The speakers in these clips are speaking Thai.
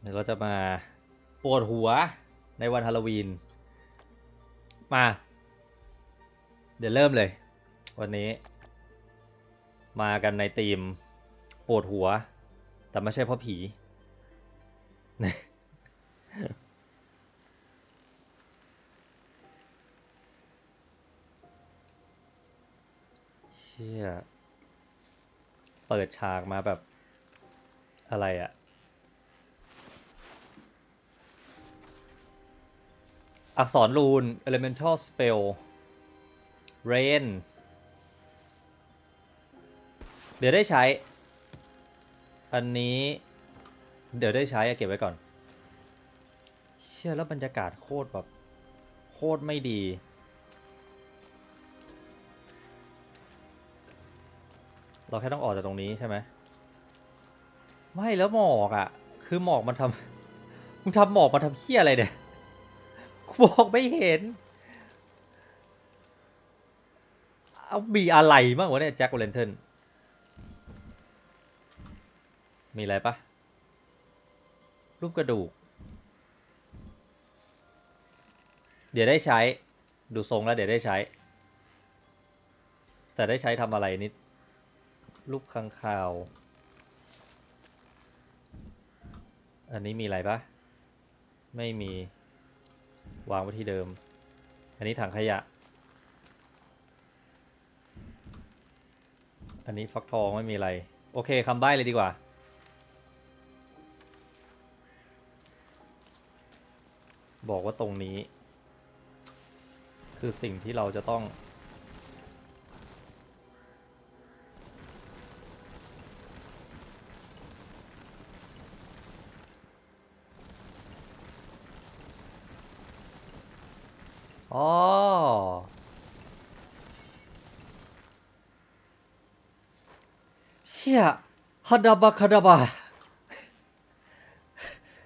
เดี๋ยวเราจะมาปวดหัวในวันฮาโลวีน มา เดี๋ยวเริ่มเลย วันนี้ มากันในธีมปวดหัว แต่ไม่ใช่เพราะผี เชี่ย เปิดฉากมาแบบอะไรอะ อักษรรูน elemental spell rain เดี๋ยวได้ใช้ อันนี้ เดี๋ยวได้ใช้เก็บไว้ก่อน เชื่อแล้วบรรยากาศโคตรแบบ โคตรไม่ดี เราแค่ต้องออกจากตรงนี้ใช่ไหม ไม่แล้วหมอกอะ่ะ คือหมอกมันทำมึงทำหมอกมาทำเหี้ยอะไรเนี่ย บอกไม่เห็น เอามีอะไรบ้างวะเนี่ยแจ็คโอเลนเทนมีอะไรปะรูปกระดูก เดี๋ยวได้ใช้ ดูทรงแล้วเดี๋ยวได้ใช้ แต่ได้ใช้ทำอะไรนิด รูปข้างคาว อันนี้มีอะไรปะไม่มี วางไว้ที่เดิม อันนี้ถังขยะ อันนี้ฟักทองไม่มีอะไร โอเคคำใบ้เลยดีกว่า บอกว่าตรงนี้ คือสิ่งที่เราจะต้อง อ๋อเชี่ยฮัดดาบะคาดาบะ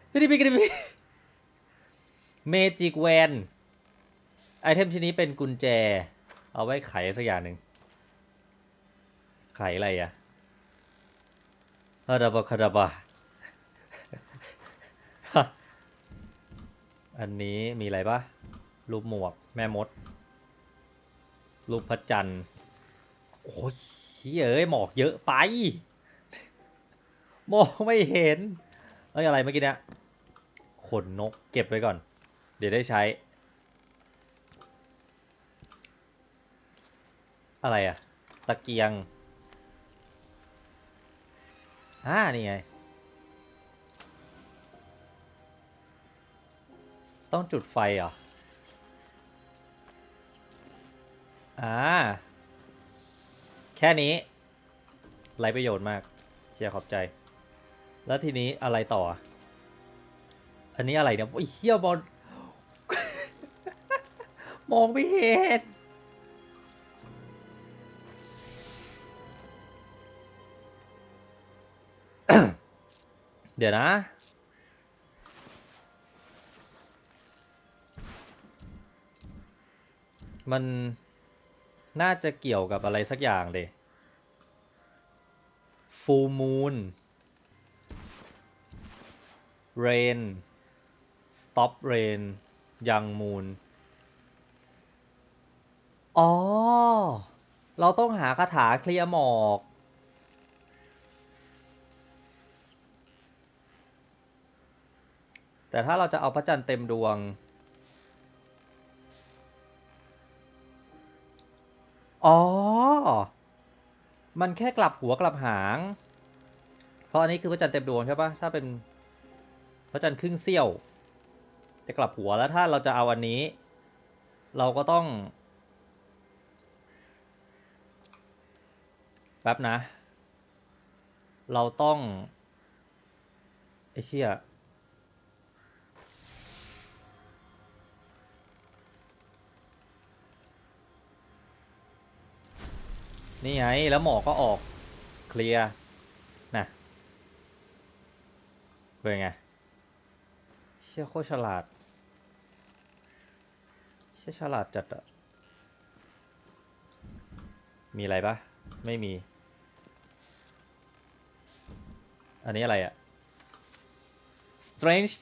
ไม่ได้มีกันมีเมจิกแวนไอเทมชิ้นนี้เป็นกุญแจ เอาไว้ไขสักอย่างหนึ่งไขอะไรอะฮัดดาบะคาดาบะอันนี้มีอะไรปะ รูปหมวก แม่มด รูปพระจันทร์ โอ้ยเอ้ย หมอกเยอะไป มองไม่เห็น เอ้ย อะไรเมื่อกี้เนี่ยขนนกเก็บไว้ก่อน เดี๋ยวได้ใช้ อะไรอะตะเกียงอ่านี่ไง ต้องจุดไฟเหรอ อ่า แค่นี้ไรประโยชน์มาก เชียร์ขอบใจ แล้วทีนี้อะไรต่อ อันนี้อะไรเนี่ยโอ้ยเฮียบอล มองไม่เห็น เดี๋ยวนะมัน น่าจะเกี่ยวกับอะไรสักอย่างเลย full moon rain stop rain young moon อ๋อ เราต้องหาคาถาเคลียร์หมอก แต่ถ้าเราจะเอาพระจันทร์เต็มดวง อ๋อ มันแค่กลับหัวกลับหาง เพราะอันนี้คือพระจันทร์เต็มดวงใช่ปะถ้าเป็นพระจันทร์ครึ่งเสี้ยว จะกลับหัวแล้วถ้าเราจะเอาอันนี้ เราก็ต้องแป๊บนะ เราต้องไอเชี่ย นี่ไง แล้วหมอก็ออก เคลียร์นะเป็นไง เชี่ยโคตรฉลาด เชี่ยฉลาดจัดอะมีอะไรปะไม่มี อันนี้อะไรอะ strange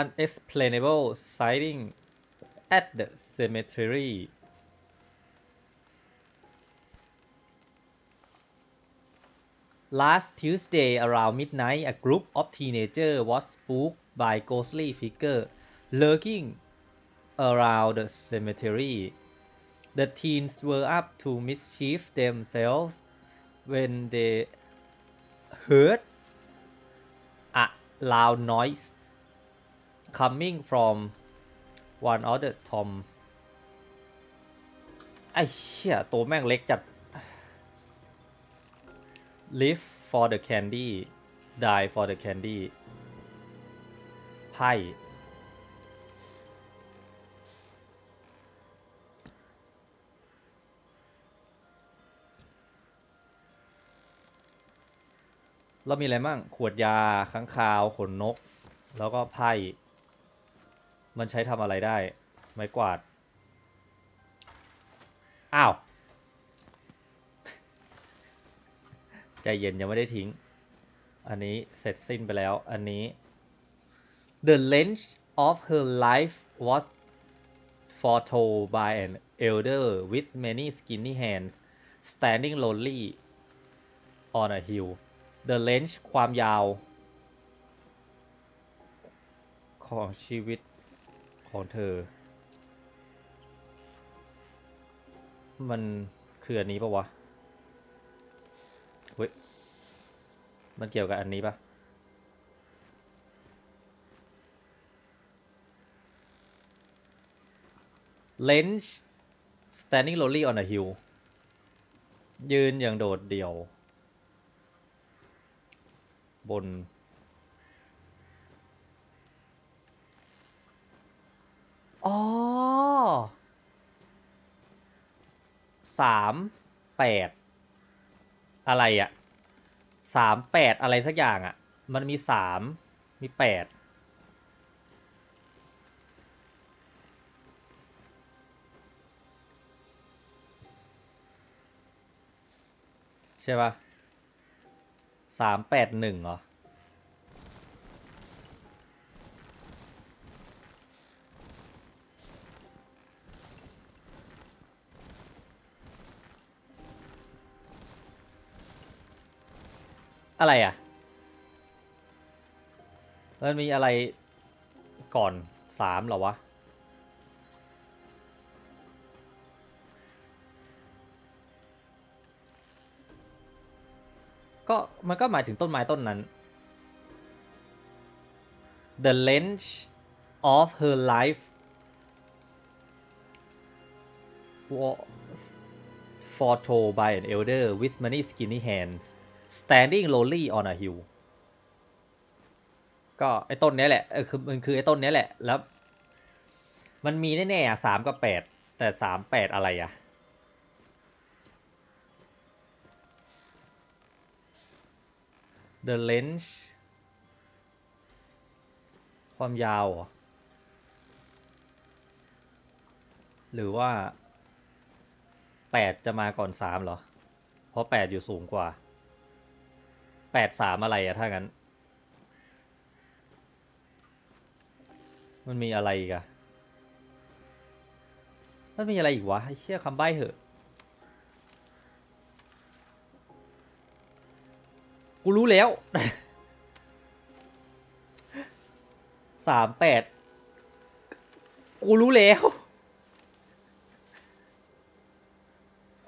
unexplainable sighting at the cemetery Last Tuesday around midnight, a group of teenagers was spooked by ghostly figure lurking around the cemetery. The teens were up to mischief themselves when they heard a loud noise coming from one of the tom ไอ้เชี่ยตัวแม่งเล็กจัด live for the candy die for the candy ไพ่เรามีอะไรมั่งขวดยา ค้างคาว ขนนก แล้วก็ไพ่ มันใช้ทำอะไรได้ ไม้กวาด อ้าว ใจเย็นยังไม่ได้ทิ้ง อันนี้เสร็จสิ้นไปแล้ว อันนี้ The length of her life was foretold by an elder with many skinny hands standing lonely on a hill The length ความยาว ของชีวิตของเธอ มันคืออันนี้ปะวะ มันเกี่ยวกับอันนี้ปะ Lens standing lonely on a hill ยืนอย่างโดดเดี่ยว บน อ๋อสามแปดอะไรอะ สามแปดอะไรสักอย่างอะมันมีสามมีแปดใช่ปะสามแปดหนึ่งเหรอ อะไรอะ มันมีอะไรก่อนสามเหรอวะ ก็มันก็หมายถึงต้นไม้ต้นนั้น The length of her life was foretold by an elder with many skinny hands standing lonely on a hill ก็ไอ้ต้นนี้แหละเออคือมันคือไอ้ต้นนี้แหละ แล้ว มันมีแน่ๆอะสามกับแปดแต่สามแปดอะไรอะ The length ความยาว หรอหรือว่าแปดจะมาก่อนสามเหรอ เพราะแปดอยู่สูงกว่า แปดสามอะไรอะถ้างั้น มันมีอะไรอีกอะมันมีอะไรอีกวะไอ้เชี่ยคำใบ้เหอะ กูรู้แล้วสามแปดกูรู้แล้ว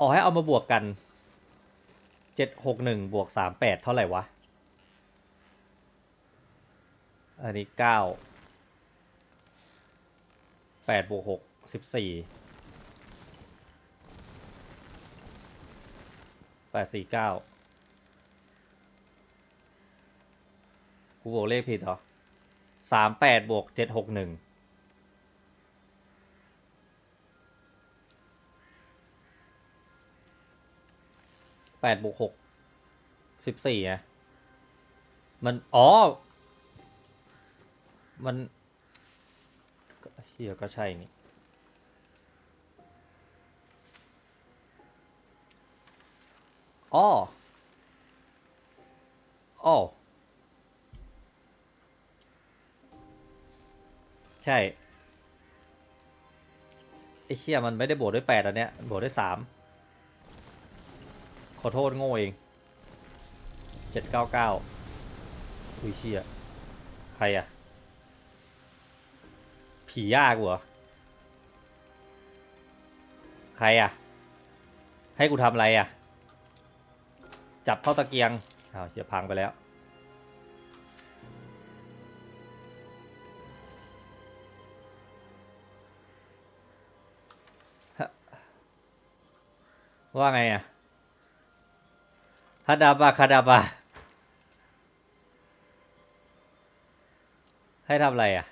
อ๋อให้เอามาบวกกัน เจ็ดหกหนึ่งบวกสามแปดเท่าไหร่วะ อันนี้เก้าแปดบวกหกสิบสี่แปดสี่เก้ากูบวกเลขผิดเหรอสามแปดบวกเจ็ดหกหนึ่ง แปดบวกหกสิบสี่ไงมัน อ๋อ มันเฮียก็ใช่นี่อ๋ออ๋อใช่ไอ้เชี่ยมันไม่ได้บวกด้วยแปดอันเนี้ยบวกด้วยสาม ขอโทษโง่เองเจ็ดเก้าเก้าอุ้ยเชี่ยใครอะผียากเหรอ ใครอะให้กูทำอะไรอะจับเข้าตะเกียงอ้าวเชี่ยพังไปแล้วว่าไงอะ ฮาดาบะคาดาบะให้ทำอะไรอะ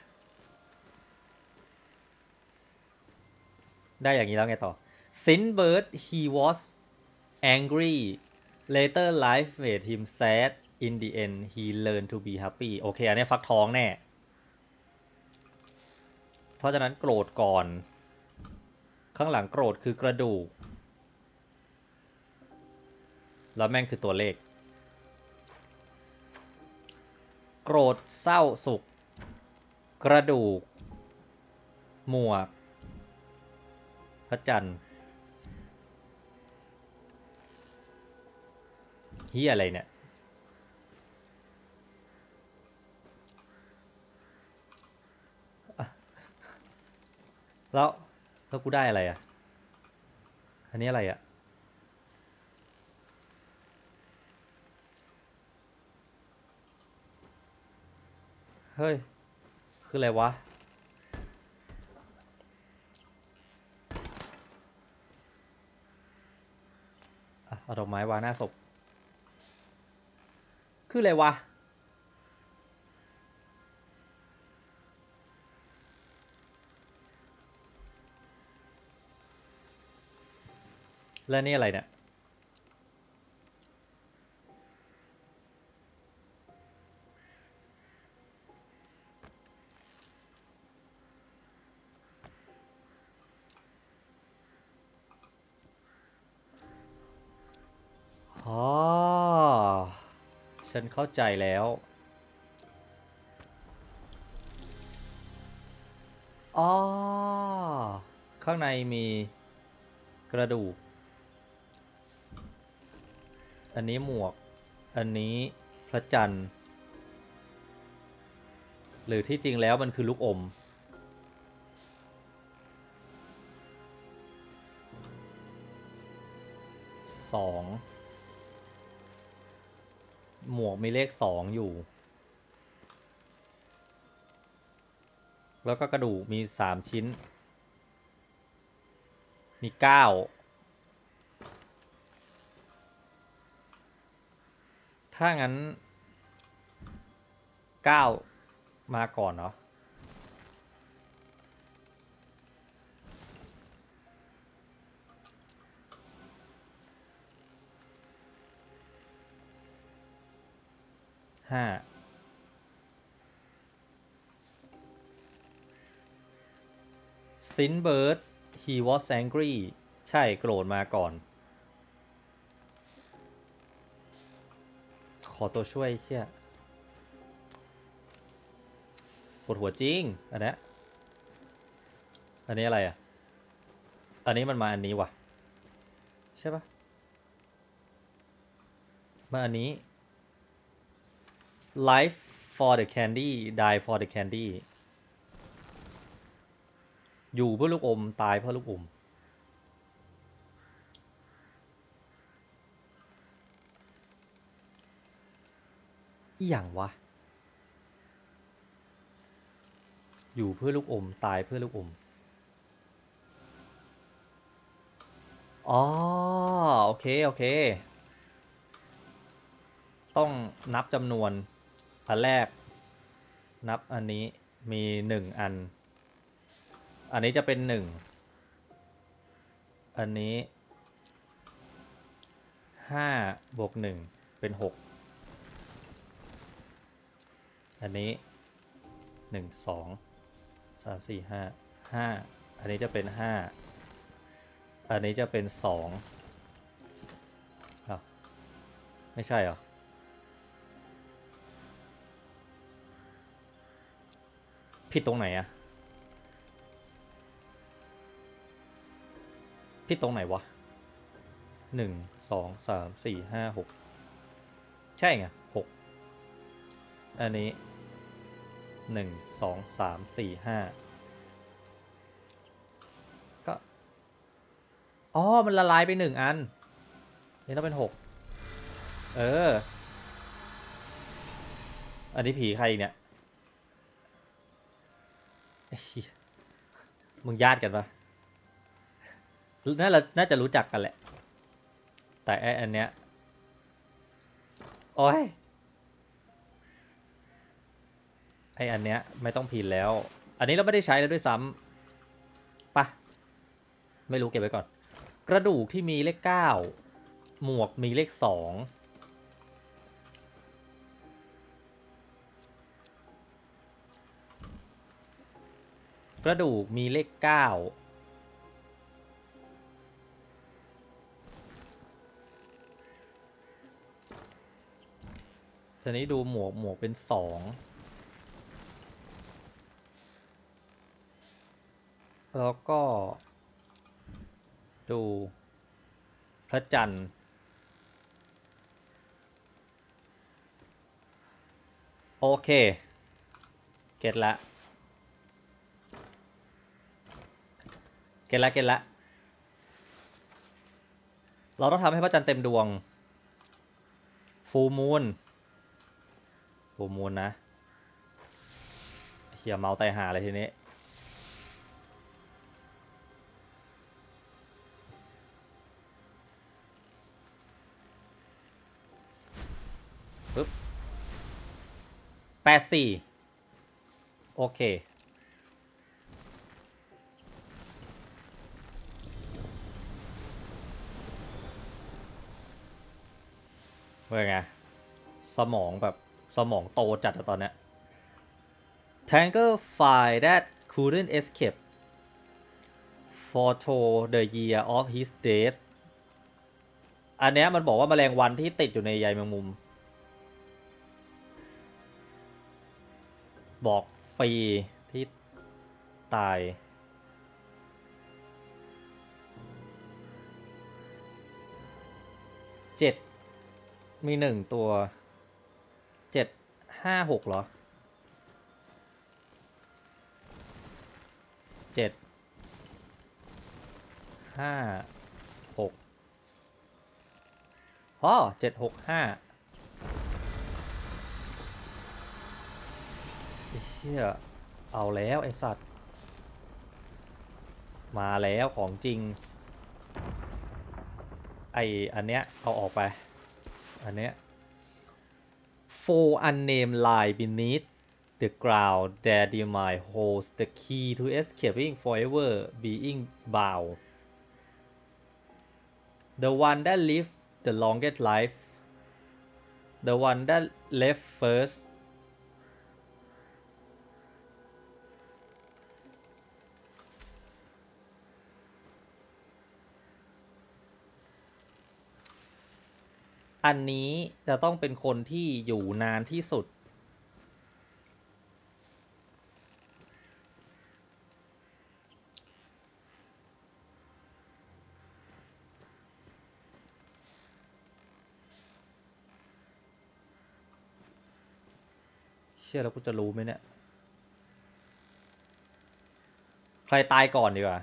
ได้อย่างนี้แล้วไงต่อ Sinbird he was angry later life made him sad in the end he learned to be happy โอเค อันนี้ฟักทองแน่ เพราะฉะนั้นโกรธก่อน ข้างหลังโกรธคือกระดูก แล้วแม่งคือตัวเลข โกรธเศร้าสุข กระดูก หมวก พระจันทร์เฮียอะไรเนี่ยแล้วแล้วกูได้อะไรอะ อันนี้อะไรอะ เฮ้ย คืออะไรวะอะเอาดอกไม้วางหน้าศพ คืออะไรวะ แล้วนี่อะไรเนี่ย ฉันเข้าใจแล้ว อ๋อ ข้างในมีกระดูก อันนี้หมวก อันนี้พระจันทร์ หรือที่จริงแล้วมันคือลูกอม หมวกมีเลขสองอยู่ แล้วก็กระดูกมีสามชิ้น มีเก้าถ้างั้นเก้ามาก่อนเนาะ ห้าซินเบิร์ด he was angry ใช่โกรธมาก่อน ขอตัวช่วยเชี่ยปวดหัวจริง อันนี้อันนี้อะไรอะ อันนี้มันมาอันนี้ว่ะ ใช่ปะมาอันนี้ life for the candy die for the candy อยู่เพื่อลูกอม ตายเพื่อลูกอม อีหยังวะ อยู่เพื่อลูกอม ตายเพื่อลูกอม อ๋อ โอเค โอเค ต้องนับจำนวน อันแรก นับอันนี้มีหนึ่งอัน อันนี้จะเป็นหนึ่ง อันนี้ห้าบวกหนึ่งเป็นหก อันนี้หนึ่งสองสามสี่ห้าห้าอันนี้จะเป็นห้า อันนี้จะเป็นสองอ้าวไม่ใช่เหรอ ผิดตรงไหนอะผิดตรงไหนวะหนึ่งสองสามสี่ห้าหกใช่ไงหกอันนี้หนึ่งสองสามสี่ห้าก็ อ๋อ มันละลายไปหนึ่งอัน นี่ต้องเป็นหกเออ อันนี้ผีใครเนี่ย เหี้ยมึงญาติกันปะน่าจะน่าจะรู้จักกันแหละ แต่ไออันเนี้ย โอ้ย ไออันเนี้ยไม่ต้องพินแล้ว อันนี้เราไม่ได้ใช้แล้วด้วยซ้ำปะไม่รู้เก็บไว้ก่อน กระดูกที่มีเลขเก้าหมวกมีเลขสอง กระดูกมีเลขเก้าทีนี้ดูหมวกหมวกเป็นสองแล้วก็ ดูพระจันทร์โอเค เก็ตละ ก็ตละเก็ตละ เราต้องทำให้พระจันทร์เต็มดวง ฟูมูนฟูมูนนะเฮียเมาไตหาเลยทีนี้ปึ๊บแปดสี่โอเค เป็นไง สมองแบบสมองโตจัดตอนเนี้ย Tangle file that couldn't escape photo the year of his death อันเนี้ยมันบอกว่าแมลงวันที่ติดอยู่ในใยแมงมุม บอกปีที่ตาย มีหนึ่งตัวเจ็ดห้าหกเหรอเจ็ดห้าหกอ๋อเจ็ดหกห้าไอ้เชี่ยเอาแล้วไอสัตว์ มาแล้วของจริง ไออันเนี้ยเอาออกไป อันเนี้ย four unnamed lie beneath the ground that demise holds the key to escaping forever being bound the one that lived the longest life the one that left first อันนี้จะต้องเป็นคนที่อยู่นานที่สุด เชื่อแล้วกูจะรู้ไหมเนี่ย ใครตายก่อนดีกว่า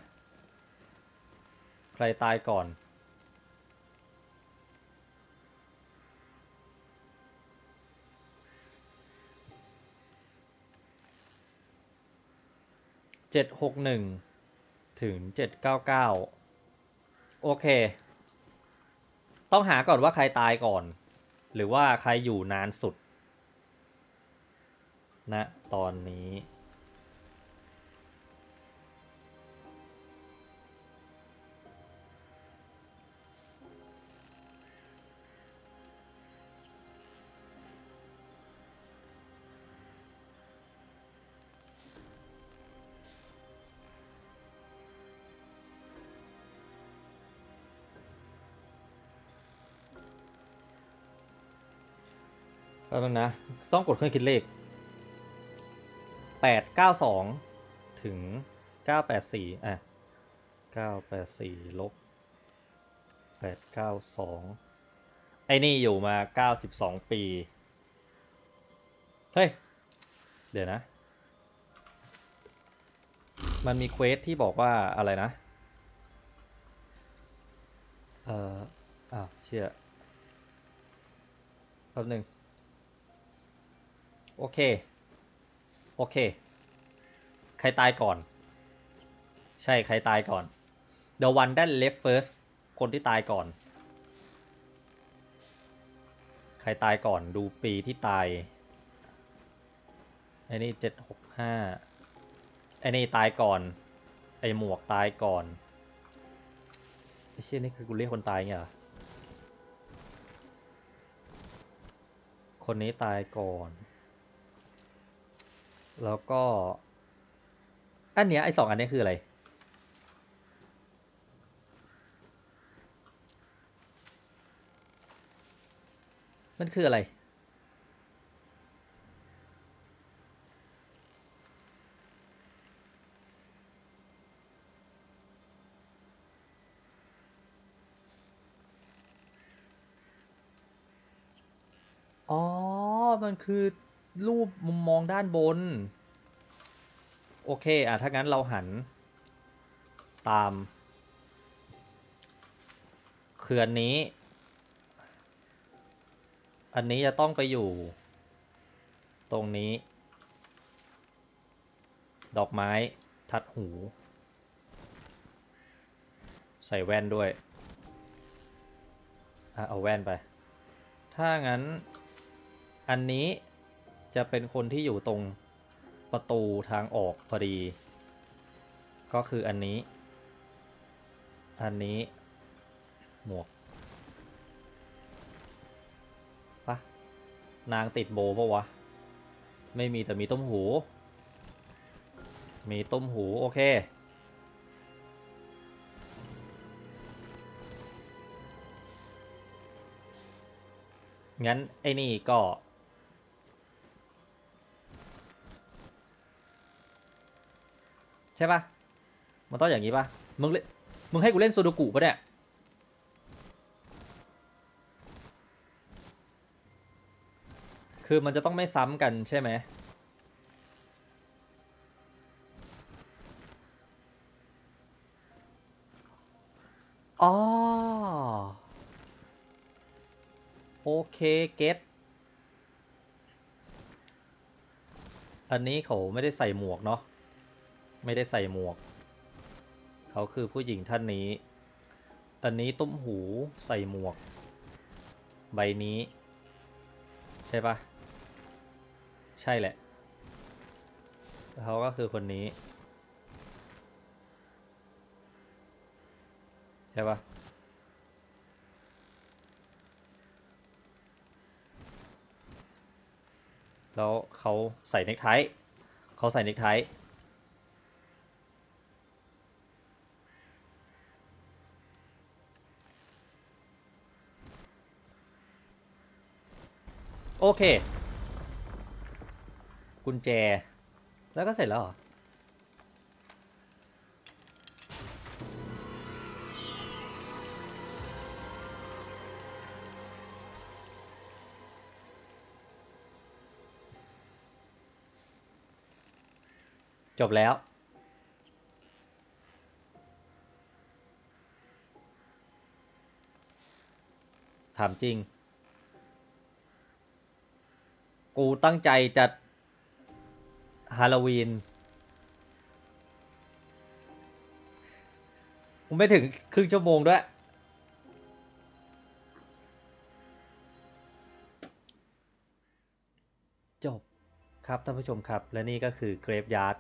ใครตายก่อน เจ็ดหกหนึ่งถึงเจ็ดเก้าเก้าโอเค ต้องหาก่อนว่าใครตายก่อน หรือว่าใครอยู่นานสุดนะตอนนี้ ป๊บนะ ต้องกดเครื่องคิดเลขแปดเก้าสองถึงเก้าแปดสี่อะเก้าแปดสี่ลบแปดเก้าสองไอ้นี่อยู่มาเก้าสิบสองปี เฮ้ย เดี๋ยวนะ มันมีเควสที่บอกว่าอะไรนะ เอ่ออ้าวเชื่อแป๊บหนึ่ง โอเค โอเค ใครตายก่อน ใช่ ใครตายก่อน The one that left first คนที่ตายก่อน ใครตายก่อน ดูปีที่ตาย ไอ้นี่เจ็ดหกห้า ไอ้นี่ตายก่อน ไอ้หมวกตายก่อน ไอ้เชี่ยนี่คือกูเรียกคนตายเงี้ยหรอคนนี้ตายก่อน แล้วก็ อันเนี้ยไอ้สองอันนี้คืออะไร มันคืออะไร อ๋อ มันคือ รูปมุมมองด้านบน โอเค อะ ถ้างั้นเราหัน ตามเขื่อนนี้ อันนี้จะต้องไปอยู่ ตรงนี้ ดอกไม้ทัดหู ใส่แว่นด้วยอะเอาแว่นไป ถ้างั้น อันนี้ จะเป็นคนที่อยู่ตรงประตูทางออกพอดี ก็คืออันนี้ อันนี้ หมวกปะนางติดโบปะวะ ไม่มีแต่มีต้มหู มีต้มหู โอเค งั้น ไอ้นี่ก็ ใช่ปะมันต้องอย่างนี้ปะมึงเล่นมึงให้กูเล่นโซโดกุปะเนี่ยคือมันจะต้องไม่ซ้ำกันใช่ไหมอ๋อโอเคเก็ตอันนี้เขาไม่ได้ใส่หมวกเนาะ ไม่ได้ใส่หมวก เขาคือผู้หญิงท่านนี้ อันนี้ตุ้มหูใส่หมวก ใบนี้ ใช่ปะใช่แหละเขาก็คือคนนี้ ใช่ปะแล้วเขาใส่เนคไทเขาใส่เนคไท โอเค กุญแจ แล้วก็เสร็จแล้วเหรอ จบแล้วถามจริง กูตั้งใจจะฮาโลวีนกูไม่ถึงครึ่งชั่วโมงด้วย จบครับท่านผู้ชมครับ และนี่ก็คือ Graveyard